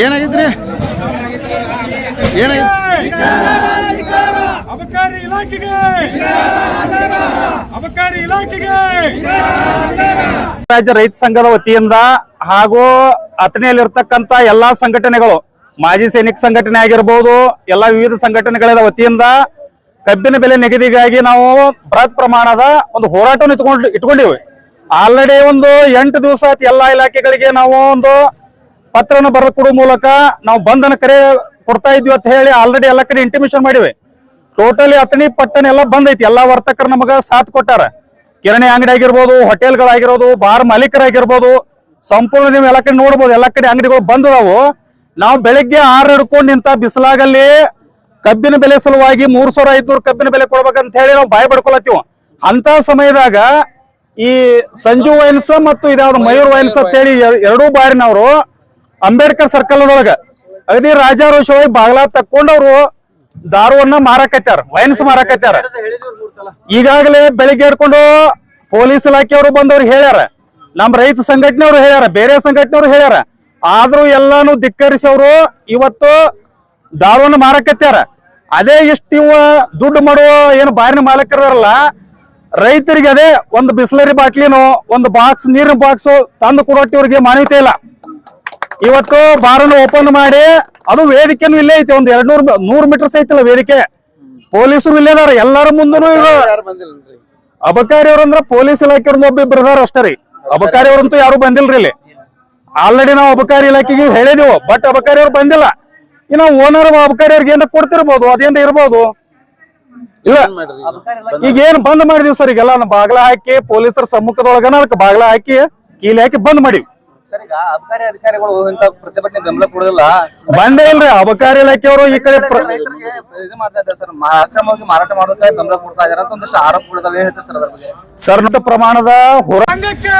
ಏನಾಗಿದ್ರಿ? ಏನಾಗಿತ್ತು ಅಬಕಾರಿ ಇಲಾಖೆಗೆ! ಅಬಕಾರಿ ಇಲಾಖೆಗೆ! ರಾಜ್ಯ ರೈತ ಸಂಘದ ವತಿಯಿಂದ ಹಾಗೂ ಅಥಣಿಯಲ್ಲಿರ್ತಕ್ಕಂತ ಎಲ್ಲಾ ಸಂಘಟನೆಗಳು ಮಾಜಿ ಸೈನಿಕ ಸಂಘಟನೆ ಆಗಿರ್ಬೋದು ಎಲ್ಲಾ ವಿವಿಧ ಸಂಘಟನೆಗಳ ವತಿಯಿಂದ ಕಬ್ಬಿನ ಬೆಲೆ ನಿಗದಿಗಾಗಿ ನಾವು ಬೃಹತ್ ಪ್ರಮಾಣದ ಒಂದು ಹೋರಾಟವನ್ನು ಇಟ್ಕೊಂಡು ಇಟ್ಕೊಂಡಿವಿ. ಆಲ್ರೆಡಿ ಒಂದು ಎಂಟು ದಿವಸ ಆಯ್ತು ಎಲ್ಲಾ ಇಲಾಖೆಗಳಿಗೆ ನಾವು ಒಂದು ಪತ್ರವನ್ನು ಬರೆದು ಕೊಡುವ ಮೂಲಕ ನಾವು ಬಂಧನ ಕರೆ ಕೊಡ್ತಾ ಇದ್ವಿ ಅಂತ ಹೇಳಿ ಆಲ್ರೆಡಿ ಎಲ್ಲ ಕಡೆ ಇಂಟಿಮೇಷನ್ ಮಾಡಿವೆ. ಟೋಟಲಿ ಅಥಣಿ ಪಟ್ಟಣ ಎಲ್ಲ ಬಂದ್ ಐತಿ. ಎಲ್ಲಾ ವರ್ತಕರು ನಮಗ ಸಾಥ್ ಕೊಟ್ಟಾರ. ಕಿರಾಣಿ ಅಂಗಡಿ ಆಗಿರ್ಬೋದು, ಹೋಟೆಲ್ಗಳಾಗಿರೋದು, ಬಾರ್ ಮಾಲೀಕರಾಗಿರ್ಬೋದು, ಸಂಪೂರ್ಣ ನೀವು ಎಲ್ಲ ಕಡೆ ನೋಡ್ಬೋದು. ಎಲ್ಲ ಕಡೆ ಅಂಗಡಿಗಳು ಬಂದದಾವು ನಾವು ಬೆಳಿಗ್ಗೆ ಆರು ಹಿಡ್ಕೊಂಡು ನಿಂತ ಬಿಸಿಲಾಗಲ್ಲಿ ಕಬ್ಬಿನ ಬೆಲೆ ಸಲುವಾಗಿ ಮೂರ್ ಸಾವಿರ ಐದ್ನೂರು ಕಬ್ಬಿನ ಬೆಲೆ ಕೊಡ್ಬೇಕಂತ ಹೇಳಿ ನಾವು ಬಾಯಿ ಬಡ್ಕೊಳತ್ತೀವಿ. ಅಂತ ಸಮಯದಾಗ ಈ ಸಂಜು ವೈನ್ಸ್ ಮತ್ತು ಇದ್ಯಾವ್ದು ಮಯೂರ್ ವೈನ್ಸ್ ಅಂತ ಹೇಳಿ ಎರ- ಎರಡೂ ಬಾರಿನವರು ಅಂಬೇಡ್ಕರ್ ಸರ್ಕಲ್ ಒಳಗ ಅಗದಿ ರಾಜಾರೋಷವಾಗಿ ಬಾಗ್ಲ ತಕ್ಕೊಂಡವ್ರು ದಾರುವನ್ನ ಮಾರಾಕತ್ಯಾರ, ವೈನ್ಸ್ ಮಾರಾಕತ್ಯಾರ. ಈಗಾಗಲೇ ಬೆಳಿಗ್ಗೆ ಹಿಡ್ಕೊಂಡು ಪೊಲೀಸ್ ಇಲಾಖೆಯವರು ಬಂದವ್ರು ಹೇಳ್ಯಾರ. ನಮ್ಮ ರೈತ ಸಂಘಟನೆಯವರು ಹೇಳ್ಯಾರ, ಬೇರೆ ಸಂಘಟನೆಯವರು ಹೇಳ್ಯಾರ. ಆದ್ರೂ ಎಲ್ಲಾನು ಧಿಕ್ಕರಿಸಿ ಅವರು ಇವತ್ತು ದಾರುವನ್ನ ಮಾರಾಕತ್ಯಾರ. ಅದೇ ಇಷ್ಟು ಇವ ದುಡ್ಡು ಮಾಡುವ ಏನು ಬಾರಿನ ಮಾಲಕರಲ್ಲ ರೈತರಿಗೆ ಅದೇ ಒಂದು ಬಿಸ್ಲರಿ ಬಾಟ್ಲಿನೋ, ಒಂದು ಬಾಕ್ಸ್ ನೀರಿನ ಬಾಕ್ಸ್ ತಂದು ಕೊಡೋಟ್ಟು ಇವ್ರಿಗೆ ಮಾನ್ಯತೆ ಇಲ್ಲ. ಇವತ್ತು ಬಾರನ್ನು ಓಪನ್ ಮಾಡಿ ಅದು ವೇದಿಕೆನೂ ಇಲ್ಲೇ ಐತಿ ಒಂದ್ ಎರಡ್ ನೂರ್ ನೂರ್ ಮೀಟರ್ಸ್ ಐತಿಲ್ಲ ವೇದಿಕೆ. ಪೊಲೀಸರು ಇಲ್ಲೇ ಅದಾರ ಎಲ್ಲಾರ ಮುಂದನು ಈಗ ಅಬಕಾರಿ ಅವ್ರಂದ್ರ ಪೊಲೀಸ್ ಇಲಾಖೆ ಒಬ್ಬಿಬ್ರು ಅದಾರ ಅಷ್ಟೇ ರೀ. ಅಬಕಾರಿ ಅವ್ರಂತೂ ಯಾರು ಬಂದಿಲ್ರಿ ಇಲ್ಲಿ. ಆಲ್ರೆಡಿ ನಾವು ಅಬಕಾರಿ ಇಲಾಖೆಗೆ ಹೇಳಿದೆವು ಬಟ್ ಅಬಕಾರಿ ಅವ್ರು ಬಂದಿಲ್ಲ. ಇನ್ನು ಓನರ್ ಅಬಕಾರಿ ಅವ್ರಿಗೆ ಏನಾರ ಕೊಡ್ತಿರ್ಬೋದು ಅದೇನ ಇರ್ಬೋದು. ಇಲ್ಲ. ಈಗ? ಏನ್ ಬಂದ್ ಮಾಡಿದೀವಿ ಸರ್ ಈಗೆಲ್ಲ ಬಾಗ್ಲ ಹಾಕಿ ಪೊಲೀಸರ ಸಮ್ಮುಖದೊಳಗನ ಅದಕ್ಕೆ ಬಾಗ್ಲ ಹಾಕಿ ಕೀಲಿ ಹಾಕಿ ಬಂದ್ ಮಾಡಿವಿ. ಸರ್ ಈಗ ಅಬಕಾರಿ ಅಧಿಕಾರಿಗಳು ಇಂತ ಪ್ರತಿಭಟನೆ ಬೆಂಬಲ ಕೊಡೋದಿಲ್ಲ. ಬಂದೇ ಇಲ್ರಿ ಅಬಕಾರಿ ಇಲಾಖೆಯವರು ಈ ಕಡೆ ಪ್ರ- ರೈತರಿಗೆ ಇದು ಮಾಡ್ತಾ ಇದ್ದಾರೆ ಸರ್ ಮಾ- ಅಕ್ರಮವಾಗಿ ಮಾರಾಟ ಮಾಡೋದಕ್ಕೆ ಬೆಂಬಲ ಕೊಡ್ತಾ ಇದಾರೆ ಅಂತ ಒಂದಿಷ್ಟು ಆರೋಪಗಳಿದಾವೆ ಹೇಳ್ತಾರೆ ಸರ್ ಅದ್ರ ಬಗ್ಗೆ? ಪ್ರಮಾಣದ ಸಂಘಕ್ಕೆ!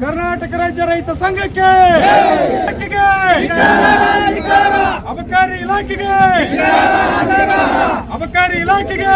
ಕರ್ನಾಟಕ ರಾಜ್ಯ ರೈತ ಸಂಘಕ್ಕೆ! ಇಲಾಖೆಗೆ ಅಬಕಾರಿ ಇಲಾಖೆಗೆ! ಅಬಕಾರಿ ಇಲಾಖೆಗೆ!